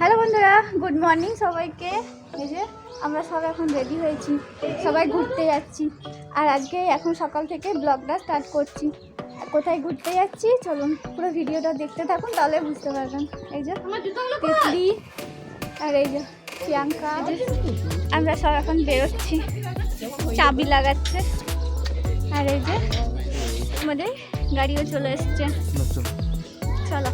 Hello বন্ধুরা good morning সবাইকে। এই যে আমরা সব এখন রেডি হয়েছি সবাই ঘুরতে যাচ্ছি। আর আজকে এখন সকাল থেকে ব্লগটা স্টার্ট করছি। কোথায় ঘুরতে যাচ্ছি? চলুন পুরো ভিডিওটা দেখতে থাকুন তাহলে বুঝতে পারবেন। এই যে তিতলি আর এই যে প্রিয়াঙ্কা। আমরা সব এখন বেরোচ্ছি। চাবি লাগাচ্ছে। আর এই যে আমাদের গাড়িও চলে এসছে। চলো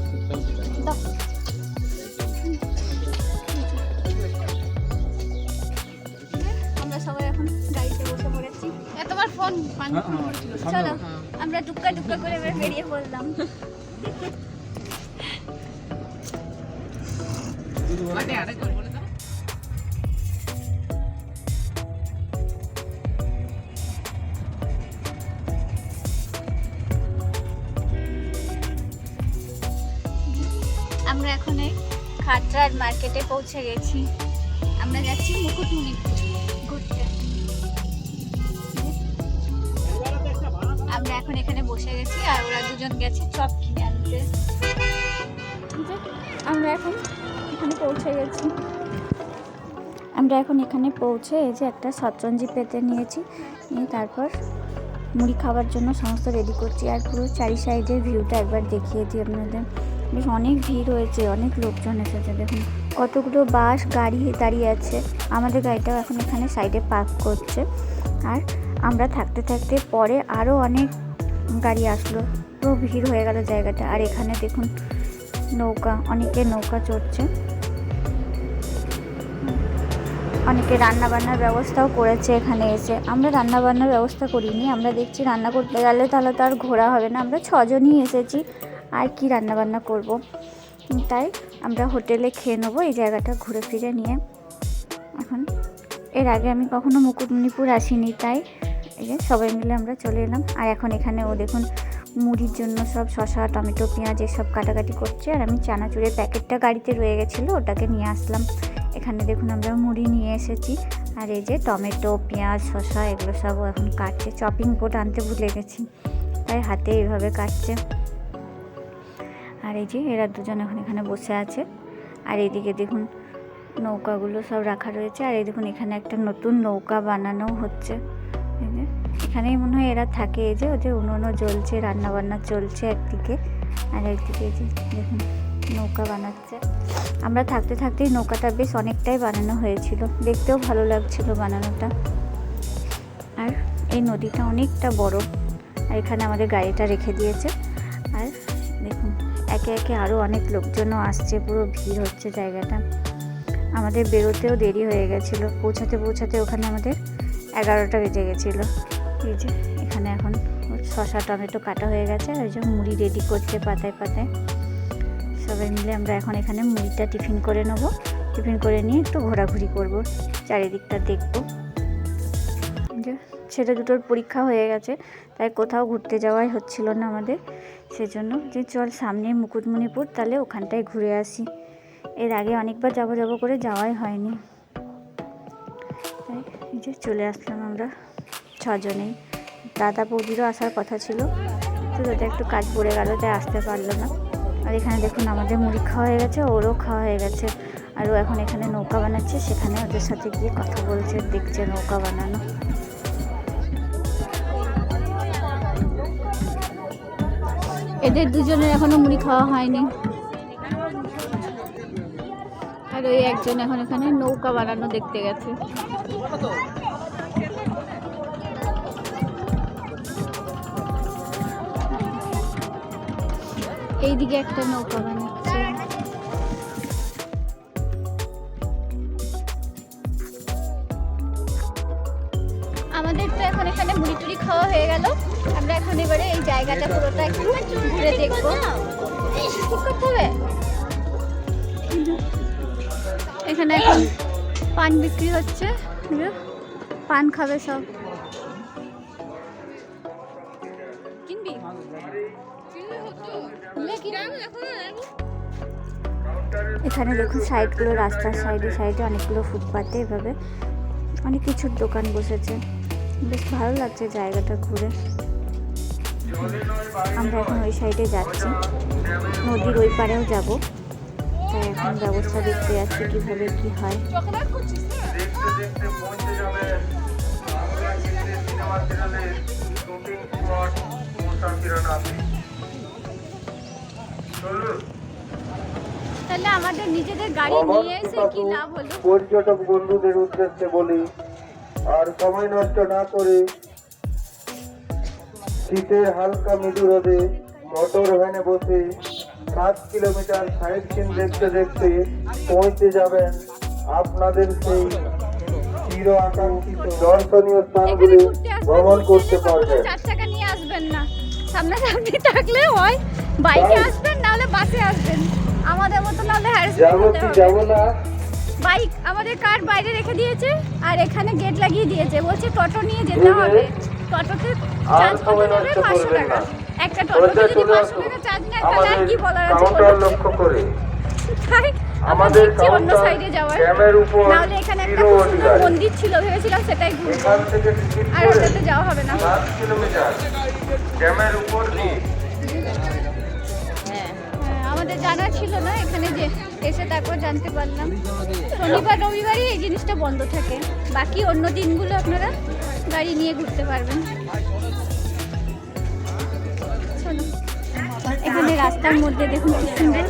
সবাই এখন গাড়িতে বসে পড়েছি। তোমার ফোন চলো আমরা টুক্কা টুক্কা করে এবার বেরিয়ে পড়লাম। আমরা এখন খাটরার মার্কেটে পৌঁছে গেছি। আমরা যাচ্ছি মুকুটমণিপুর। বসে গেছি আর ওরা দুজন গেছে চপ কিনে আনতে। আমরা এখন এখানে পৌঁছে গেছি। আমরা এখন এখানে পৌঁছে এই যে একটা শতরঞ্জি পেতে নিয়েছি। নিয়ে তারপর মুড়ি খাওয়ার জন্য সমস্ত রেডি করছি আর পুরো চারি সাইডের ভিউটা একবার দেখিয়ে দিই আপনাদের। বেশ অনেক ভিড় হয়েছে, অনেক লোকজন এসেছে, দেখুন। কতগুলো বাস, গাড়ি দাঁড়িয়ে আছে। আমাদের গাড়িটাও এখন এখানে সাইডে পার্ক করছে। আর আমরা থাকতে থাকতে পরে আরও অনেক গাড়ি আসলো। তো ভিড় হয়ে গেল জায়গাটা। আর এখানে দেখুন নৌকা, অনেকে নৌকা চড়ছে। অনেকে রান্না বান্নার ব্যবস্থাও করেছে এখানে এসে। আমরা রান্না বান্নার ব্যবস্থা করিনি, আমরা দেখছি রান্না করতে গেলে তাহলে তো আর ঘোরা হবে না। আমরা ছজনই এসেছি, আর কি রান্না বান্না করব? তাই আমরা হোটেলে খেয়ে নেব এই জায়গাটা ঘুরে ফিরে নিয়ে। এখন এর আগে আমি কখনো মুকুটমণিপুর আসিনি, তাই এই যে সবাই মিলে আমরা চলে এলাম। আর এখন এখানে ও দেখুন মুড়ির জন্য সব শশা টমেটো, পেঁয়াজ এসব কাটাকাটি করছে। আর আমি চানাচুরের প্যাকেটটা গাড়িতে রয়ে গেছিল, ওটাকে নিয়ে আসলাম। এখানে দেখুন আমরা মুড়ি নিয়ে এসেছি। আর এই যে টমেটো, পেঁয়াজ শশা এগুলো সব এখন কাটছে। চপিং বোর্ড আনতে ভুলে গেছি, তাই হাতে এইভাবে কাটছে। আর এই যে এরা দুজন এখন এখানে বসে আছে। আর এইদিকে দেখুন নৌকাগুলো সব রাখা রয়েছে। আর এই দেখুন এখানে একটা নতুন নৌকা বানানো হচ্ছে। এখানেই মনে হয় এরা থাকে এই যে ওদের উনুনও জ্বলছে রান্না বান্না চলছে একদিকে। আর একদিকে এই যে, দেখুন, নৌকা বানাচ্ছে। আমরা থাকতে থাকতেই নৌকাটা বেশ অনেকটাই বানানো হয়েছিল। দেখতেও ভালো লাগছিল বানানোটা। আর এই নদীটা অনেকটা বড়। আর এখানে আমাদের গাড়িটা রেখে দিয়েছে। আর দেখুন, একে একে আরও অনেক লোকজনও আসছে, পুরো ভিড় হচ্ছে জায়গাটা। আমাদের বেরোতেও দেরি হয়ে গেছিল। পৌঁছাতে পৌঁছাতে ওখানে আমাদের এগারোটা বেজে গেছিল। এই যে, এখানে এখন শশা, টমেটো কাটা হয়ে গেছে। ওই যে মুড়ি রেডি করছে পাতায় পাতায়। সবাই মিলে আমরা এখন এখানে মুড়িটা টিফিন করে নেব। টিফিন করে নিয়ে একটু ঘোরাঘুরি করব। চারিদিকটা দেখব। যে, ছেলে দুটোর পরীক্ষা হয়ে গেছে। তাই কোথাও ঘুরতে যাওয়াই হচ্ছিল না আমাদের। সেজন্য যে চল সামনে মুকুটমণিপুর, তাহলে ওখানটায় ঘুরে আসি। এর আগে অনেকবার যাব যাব করে যাওয়াই হয়নি। যে চলে আসলাম আমরা ছজনেই। দাদা বৌদিরও আসার কথা ছিল, তো তাদের একটু কাজ পড়ে গেল, তাই আসতে পারল না। আর এখানে দেখুন আমাদের মুড়ি খাওয়া হয়ে গেছে, ওরও খাওয়া হয়ে গেছে। আর ও এখন এখানে নৌকা বানাচ্ছে, সেখানে ওদের সাথে গিয়ে কথা বলছে, দেখছে নৌকা বানানো। এদের দুজনের এখনও মুড়ি খাওয়া হয়নি। আর ওই একজন এখন এখানে নৌকা বানানো দেখতে গেছে। এইদিকে একটা নৌকা বানাচ্ছে। আমাদের তো এখন এখানে মুড়ি টুড়ি খাওয়া হয়ে গেল। আমরা এখন এবারে এই জায়গাটা পুরোটা একটু ঘুরে দেখব। হবে। এখানে এখন পান বিক্রি হচ্ছে। যে, পান খাবে সব। কিনবি। এখানে দেখুন সাইডগুলো রাস্তার সাইডে সাইডে অনেকগুলো ফুটপাতে এভাবে অনেক কিছুর দোকান বসেছে। বেশ ভালো লাগছে জায়গাটা ঘুরে। আমরা এখন ওই সাইডে যাচ্ছি। নদীর ওই পারেও যাব। তাই এখন ব্যবস্থা দেখতে যাচ্ছি কীভাবে কি হয়। দেখতে দেখতে পৌঁছে যাবেন বাংলা হিন্দি সিনেমা চ্যানেলের শুটিং স্পট মুসাফিরানাতে চলুন। তাহলে আমাদের নিজেদের গাড়ি নিয়ে এসে কি লাভ হলো? পর্যটক বন্ধুদের উদ্দেশ্যে বলি আর সময় নষ্ট না করে শীতের হালকা মৃদু রোদে মোটর ভ্যানে বসে সাত কিলোমিটার সাইড সিন দেখতে দেখতে পৌঁছে যাবেন আপনাদের সেই চির আকাঙ্ক্ষিত। দর্শনীয় স্থানগুলি ভ্রমণ করতে পারবেন। চার টাকা নিয়ে আসবেন না। সামনাসামনি থাকলে হয় বাইকে আসবেন না হলে বাসে আসবেন। আমাদের মতো না হলে যাব যাব না? বাইক আমাদের কার বাইরে রেখে দিয়েছে? আর এখানে গেট লাগিয়ে দিয়েছে। বলছে টোটো নিয়ে যেতে হবে। টোটোতে চার্জ করতে হবে পাঁচশো টাকা। একটা টোটোতে সোজা যদি পাঁচশো টাকা চার্জ নেয় তাহলে আর কি বলার আছে? লক্ষ্য করে। তাই আমাদের অন্য সাইডে যাওয়ার। নাহলে এখানে একটা খুব সুন্দর মন্দির ছিল ভেবেছিলাম সেটাই ঘুরবো। আর ওটাতে যাওয়া হবে না। হ্যাঁ, আমাদের জানা ছিল না এখানে যে এসে তারপর জানতে পারলাম। শনিবার রবিবারই এই জিনিসটা বন্ধ থাকে। বাকি অন্য দিনগুলো আপনারা গাড়ি নিয়ে ঘুরতে পারবেন। এখানে রাস্তার মধ্যে দেখুন কি সুন্দর।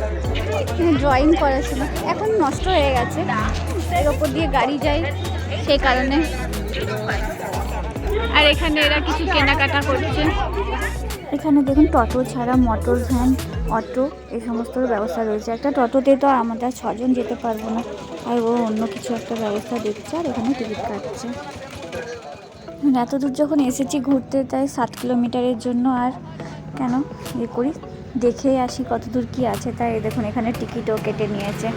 ড্রয়িং করা ছিল এখন নষ্ট হয়ে গেছে। এর ওপর দিয়ে গাড়ি যায়, সেই কারণে। আর এখানে এরা কিছু কেনাকাটা করছে। এখানে দেখুন, টোটো ছাড়া মোটর ভ্যান অটো এই সমস্ত ব্যবস্থা রয়েছে। একটা টোটোতে তো আমরা ছজন যেতে পারব না। আর ও অন্য কিছু একটা ব্যবস্থা দেখছে আর এখানে টিকিট কাটছে। মানে এত দূর যখন এসেছি ঘুরতে, তাই সাত কিলোমিটারের জন্য আর কেন ইয়ে করি? দেখে আসি কত দূর কী আছে। তাই দেখুন এখানে টিকিটও কেটে নিয়েছে।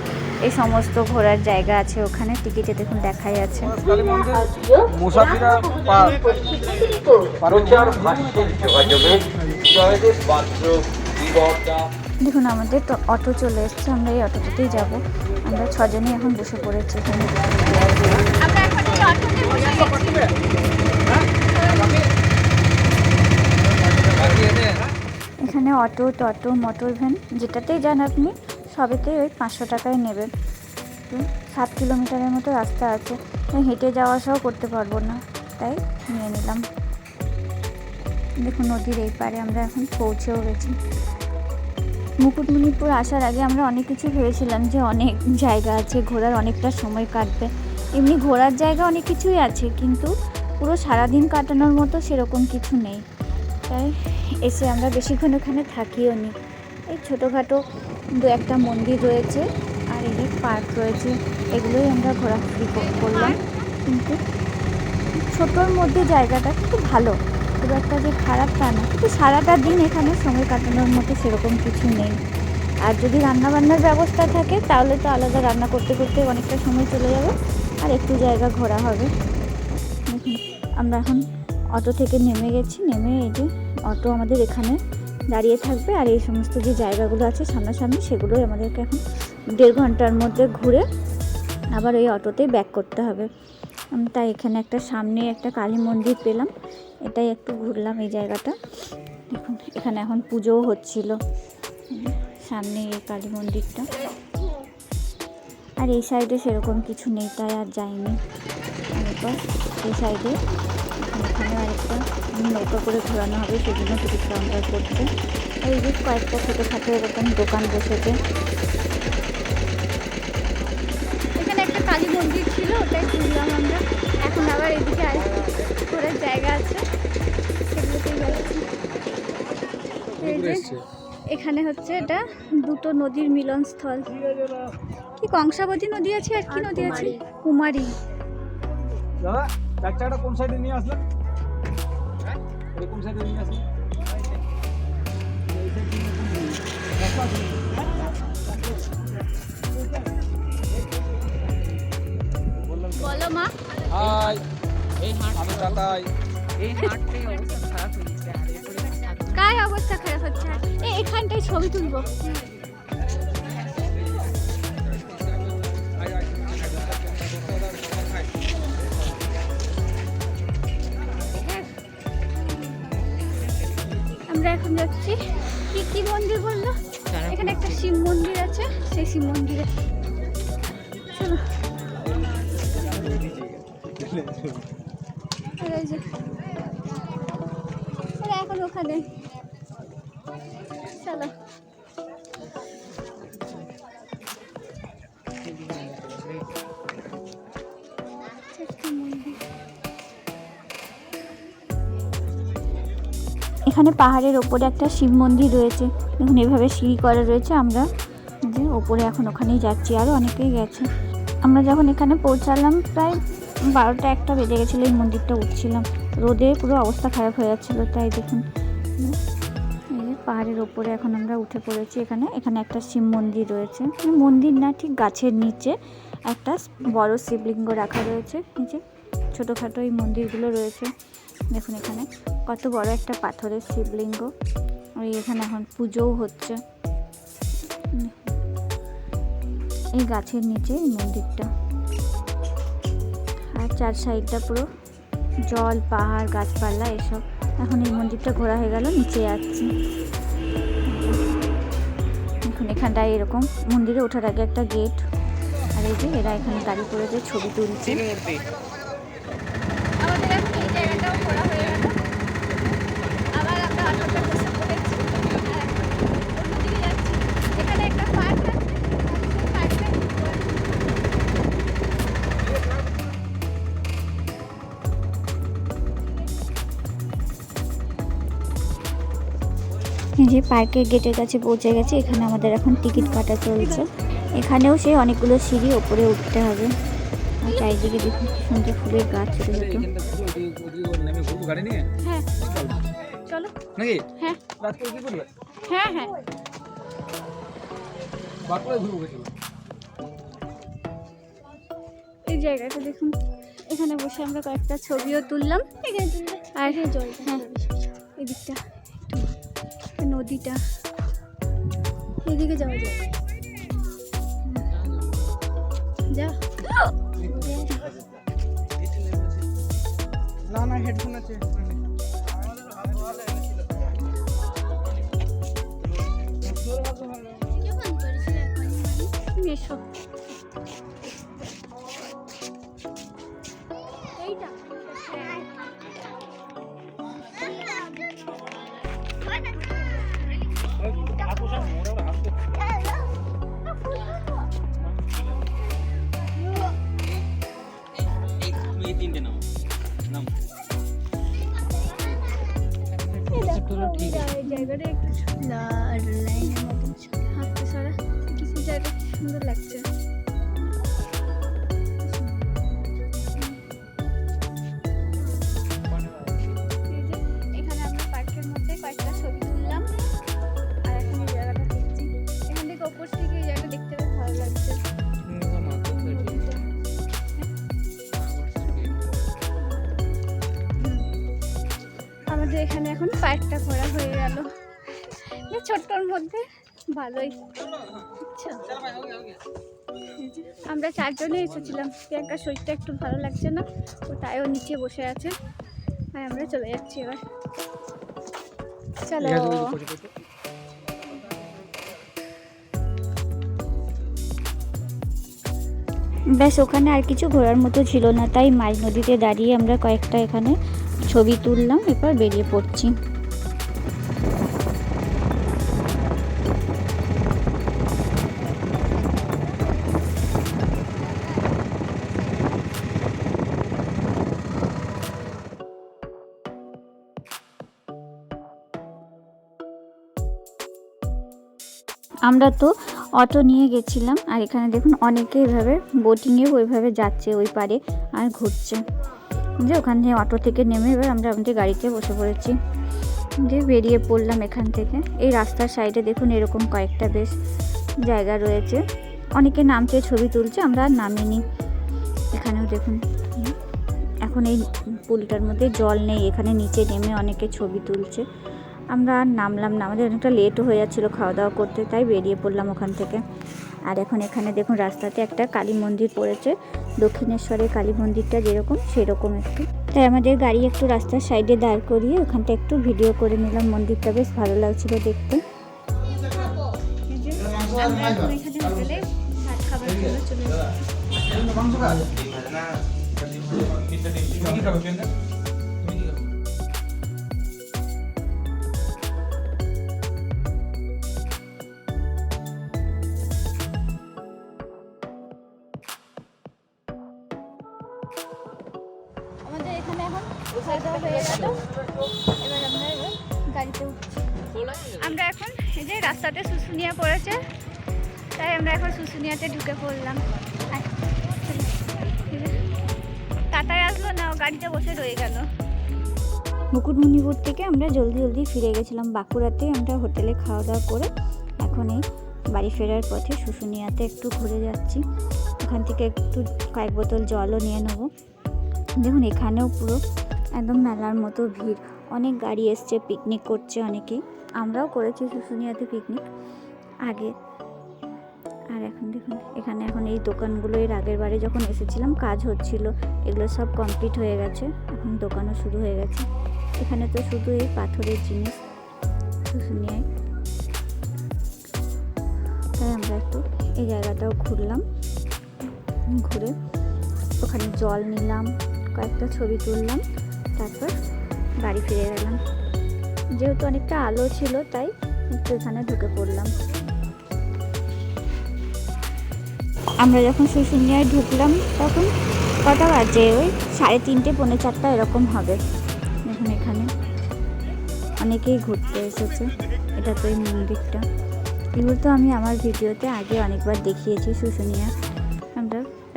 এই সমস্ত ঘোরার জায়গা আছে ওখানে টিকিটে দেখুন দেখাই আছে। দেখুন আমাদের তো অটো চলে এসছে আমরা এই অটোটাতেই যাব। আমরা ছজনই এখন বসে পড়েছি এখানে। আমরা এখন এই অটোতে বসে এখানে অটো, টোটো, মোটর ভ্যান যেটাতেই যান আপনি, সবেতেই ওই পাঁচশো টাকায় নেবেন। সাত কিলোমিটারের মতো রাস্তা আছে। হেঁটে যাওয়া আসাও করতে পারব না, তাই নিয়ে নিলাম। দেখুন নদীর এই পারে আমরা এখন পৌঁছেও গেছি। মুকুটমণিপুর আসার আগে আমরা অনেক কিছু ভেবেছিলাম যে অনেক জায়গা আছে, ঘোরার অনেকটা সময় কাটবে। এমনি ঘোরার জায়গা অনেক কিছুই আছে, কিন্তু পুরো সারাদিন কাটানোর মতো সেরকম কিছু নেই। তাই এসে আমরা বেশিক্ষণ ওখানে থাকিও নি। এই ছোটোখাটো দু একটা মন্দির রয়েছে আর এই পার্ক রয়েছে, এগুলোই আমরা ঘোরাঘুরি করলাম। কিন্তু ছোটোর মধ্যে জায়গাটা কিন্তু ভালো, খুব একটা যে খারাপ তা না। কিন্তু সারাটা দিন এখানে সময় কাটানোর মতো সেরকম কিছু নেই। আর যদি রান্নাবান্নার ব্যবস্থা থাকে, তাহলে তো আলাদা রান্না করতে করতে অনেকটা সময় চলে যাবে, আর একটু জায়গা ঘোরা হবে। আমরা এখন অটো থেকে নেমে গেছি, নেমে এই যে অটো আমাদের এখানে দাঁড়িয়ে থাকবে আর এই সমস্ত যে জায়গাগুলো আছে সামনাসামনি সেগুলোই আমাদেরকে এখন দেড় ঘণ্টার মধ্যে ঘুরে আবার ওই অটোতে ব্যাক করতে হবে। তাই এখানে একটা সামনে একটা কালী মন্দির পেলাম, এটাই একটু ঘুরলাম এই জায়গাটা। দেখুন, এখানে এখন পুজোও হচ্ছিল। সামনে এই কালী মন্দিরটা। আর এই সাইডে সেরকম কিছু নেই, তাই আর এরপর এই সাইডে এখানে আরেকটা নৌকা করে ঘোরানো হবে সেজন্য টিকিট কাউন্টার করছে। আর এই যে কয়েকটা ছোটোখাটো এরকম দোকান বসেছে। এখানে একটা কালী মন্দির ছিল ওটাই ঘুরলাম আমরা। এখন আবার এদিকে আর ঘোরার জায়গা আছে। সেগুলোতেই যাচ্ছি। এই যে এখানে হচ্ছে এটা দুটো নদীর মিলনস্থল। কি কংসাবতী নদী আছে আর কি নদী আছে? কুমারী। দাদা কোন সাইডে নিয়ে আসলেন? এটা কোন সাইডে বলো মা। হাই। আমি কাতাই কার অবস্থা খারাপ হচ্ছে? এখানটায় ছবি তুলবো। আমরা এখন যাচ্ছি। কি কি মন্দির বলল? এখানে একটা শিব মন্দির আছে সেই শিব মন্দিরে। চলো। এখন ওখানে। চলো। এখানে পাহাড়ের ওপরে একটা শিব মন্দির রয়েছে। দেখুন, এভাবে সিঁড়ি করা রয়েছে। আমরা যে ওপরে এখন ওখানেই যাচ্ছি আরও অনেকেই গেছে। আমরা যখন এখানে পৌঁছালাম, প্রায় বারোটা একটা বেজে গেছিল, এই মন্দিরটা উঠছিলাম। রোদে পুরো অবস্থা খারাপ হয়ে যাচ্ছিল, তাই দেখুন। পাহাড়ের ওপরে এখন আমরা উঠে পড়েছি এখানে। এখানে একটা শিব মন্দির রয়েছে। মানে মন্দির না, ঠিক গাছের নিচে একটা বড় শিবলিঙ্গ রাখা রয়েছে। নিচে ছোটোখাটো এই মন্দিরগুলো রয়েছে। দেখুন এখানে কত বড় একটা পাথরের শিবলিঙ্গ। এখানে এখন পুজোও হচ্ছে। এই গাছের নিচে এই মন্দিরটা। আর চার সাইডটা পুরো জল, পাহাড়, গাছপালা এসব। এখন এই মন্দিরটা ঘোরা হয়ে গেল, নিচে যাচ্ছি। এখন এখানটায় এরকম মন্দিরে ওঠার আগে একটা গেট আর এই যে এরা এখানে গাড়ি করে যে ছবি তুলছে। যে পার্কের গেটের কাছে পৌঁছে গেছে এখানে আমাদের এখন টিকিট কাটা চলছে। এখানেও সেই অনেকগুলো সিঁড়ি ওপরে উঠতে হবে। আর চারিদিকে দেখুন সুন্দর ফুলের গাছ ছোটো ছোটো। হ্যাঁ। চলো। নাকি? হ্যাঁ। হ্যাঁ হ্যাঁ। কিছু। এই জায়গাটা দেখুন। এখানে বসে আমরা কয়েকটা ছবিও তুললাম। আর জল হ্যাঁ এদিকটা একটু নদীটা। এদিকে যাওয়া যায় যা। না না হেডফোন আছে। তুমি তিনটে নাও। নাম। জায়গাটা একটু লাল লাইনের মতন হাঁটতে সারা। কিছু জায়গা সুন্দর লাগছে। আমাদের এখানে এখন পার্কটা ঘোরা হয়ে গেল। ছোট্টর মধ্যে ভালোই। আচ্ছা। যে, আমরা চারজনে এসেছিলাম। প্রিয়াঙ্কার শরীরটা একটু ভালো লাগছে না ও তাইও নিচে বসে আছে। আর আমরা চলে যাচ্ছি এবার। চলো। ব্যাস ওখানে আর কিছু ঘোরার মতো ছিল না তাই মাঝ নদীতে দাঁড়িয়ে আমরা কয়েকটা এখানে ছবি তুললাম, এরপর বেরিয়ে পড়ছি। আমরা তো অটো নিয়ে গেছিলাম, আর এখানে দেখুন অনেকে এভাবে বোটিংয়ে ওইভাবে যাচ্ছে ওই পারে আর ঘুরছে। যে ওখান থেকে অটো থেকে নেমে এবার আমরা আমাদের গাড়িতে বসে পড়েছি। দিয়ে বেরিয়ে পড়লাম এখান থেকে। এই রাস্তার সাইডে দেখুন এরকম কয়েকটা বেশ জায়গা রয়েছে। অনেকে নামছে, ছবি তুলছে, আমরা নামিনি। এখানেও দেখুন, এখন এই পুলটার মধ্যে জল নেই, এখানে নিচে নেমে অনেকে ছবি তুলছে। আমরা নামলাম না, আমাদের অনেকটা লেটও হয়ে যাচ্ছিল খাওয়া দাওয়া করতে, তাই বেরিয়ে পড়লাম ওখান থেকে। আর এখন এখানে দেখুন রাস্তাতে একটা কালী মন্দির পড়েছে দক্ষিণেশ্বরের কালী মন্দিরটা যেরকম সেরকম একটু তাই আমাদের গাড়ি একটু রাস্তার সাইডে দাঁড় করিয়ে ওখানটা একটু ভিডিও করে নিলাম মন্দিরটা বেশ ভালো লাগছিল দেখতে চলে আমরা আমরা এখন এই যে রাস্তাতে শুশুনিয়া পড়েছে, তাই আমরা এখন শুশুনিয়াতে ঢুকে পড়লাম। টাটায় আসলো না গাড়িতে বসে রয়ে গেল। মুকুটমণিপুর থেকে আমরা জলদি জলদি ফিরে গেছিলাম বাঁকুড়াতে। আমরা হোটেলে খাওয়া দাওয়া করে এখন এই বাড়ি ফেরার পথে শুশুনিয়াতে একটু ঘুরে যাচ্ছি। ওখান থেকে একটু কয়েক বোতল জলও নিয়ে নেব। দেখুন, এখানেও পুরো একদম মেলার মতো ভিড়। অনেক গাড়ি এসছে পিকনিক করছে অনেকেই আমরাও করেছি শুশুনিয়াতে পিকনিক আগে। আর এখন দেখুন, এখানে এখন এই দোকানগুলো, এর আগের বারে যখন এসেছিলাম, কাজ হচ্ছিল। এগুলো সব কমপ্লিট হয়ে গেছে। এখন দোকানও শুরু হয়ে গেছে। এখানে তো শুধু এই পাথরের জিনিস শুশুনিয়ায়। তাই আমরা একটু এই জায়গাটাও ঘুরলাম। ঘুরে ওখানে জল নিলাম, কয়েকটা ছবি তুললাম। তারপর বাড়ি ফিরে গেলাম। যেহেতু অনেকটা আলো ছিল, তাই একটু এখানে ঢুকে পড়লাম। আমরা যখন শুশুনিয়ায় ঢুকলাম, তখন কটা বাজে? ওই সাড়ে তিনটে, পৌনে চারটা এরকম হবে। এখন এখানে অনেকেই ঘুরতে এসেছে। এটা তো এই মন্দিরটা। এগুলো তো আমি আমার ভিডিওতে আগে অনেকবার দেখিয়েছি শুশুনিয়া।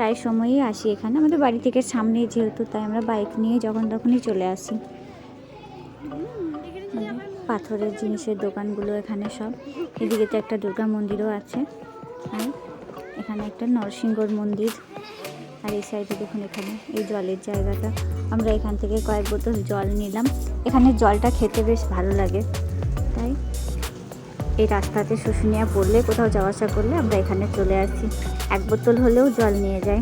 প্রায় সময়ই আসি এখানে। আমাদের বাড়ি থেকে সামনেই যেহেতু, তাই আমরা বাইক নিয়ে যখন তখনই চলে আসি। পাথরের জিনিসের দোকানগুলো এখানে সব। এদিকে তো একটা দুর্গা মন্দিরও আছে। আর এখানে একটা নরসিংহর মন্দির। আর এই সাইডে দেখুন এখানে, এই জলের জায়গাটা। আমরা এখান থেকে কয়েক বোতল জল নিলাম। এখানে জলটা খেতে বেশ ভালো লাগে। এই রাস্তাতে শুশুনিয়া পড়লে কোথাও যাওয়া আসা করলে আমরা এখানে চলে আসি। এক বোতল হলেও জল নিয়ে যাই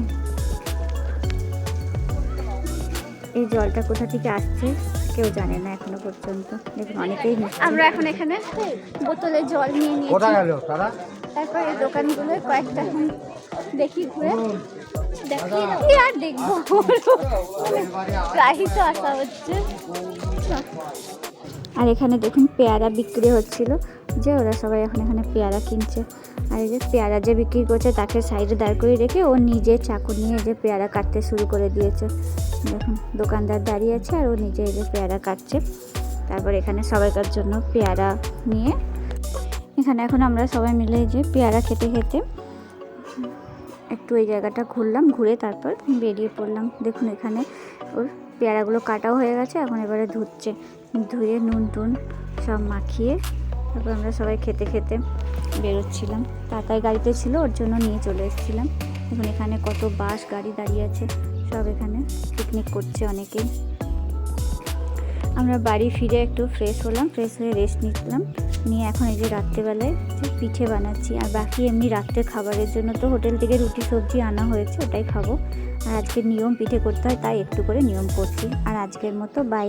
এই জলটা কোথা থেকে আসছে কেউ জানে না এখনও পর্যন্ত। দেখুন অনেকেই আমরা এখন এখানে বোতলে জল নিয়ে নিয়েছি। তারপর এই দোকানগুলো কয়েকটা দেখি ঘুরে। দেখি আর দেখব? প্রায়ই তো আসা হচ্ছে। আর এখানে দেখুন পেয়ারা বিক্রি হচ্ছিল। যে ওরা সবাই এখন এখানে পেয়ারা কিনছে। আর এই যে পেয়ারা যে বিক্রি করছে, তাকে সাইডে দাঁড় করিয়ে রেখে ও নিজে চাকু নিয়ে যে পেয়ারা কাটতে শুরু করে দিয়েছে। দেখুন, দোকানদার দাঁড়িয়ে আছে আর ও নিজে এই যে পেয়ারা কাটছে। তারপর এখানে সবাইকার জন্য পেয়ারা নিয়ে এখানে এখন আমরা সবাই মিলে যে পেয়ারা খেতে খেতে একটু এই জায়গাটা ঘুরলাম, ঘুরে তারপর বেরিয়ে পড়লাম। দেখুন, এখানে ওর পেয়ারাগুলো কাটাও হয়ে গেছে, এখন এবারে ধুচ্ছে। ধুয়ে নুন টুন সব মাখিয়ে তারপর আমরা সবাই খেতে খেতে বেরোচ্ছিলাম। তাতাই গাড়িতে ছিল, ওর জন্য নিয়ে চলে এসেছিলাম। দেখুন এখানে কত বাস, গাড়ি দাঁড়িয়ে আছে, সব এখানে পিকনিক করছে অনেকেই। আমরা বাড়ি ফিরে একটু ফ্রেশ হলাম ফ্রেশ হয়ে রেস্ট নিলাম নিয়ে এখন এই যে রাত্রেবেলায় পিঠে বানাচ্ছি, আর বাকি এমনি রাত্রে খাবারের জন্য তো হোটেল থেকে রুটি, সবজি আনা হয়েছে, ওটাই খাব। আর আজকে নিয়ম পিঠে করতে হয়, তাই একটু করে নিয়ম করছি। আর আজকের মতো বাই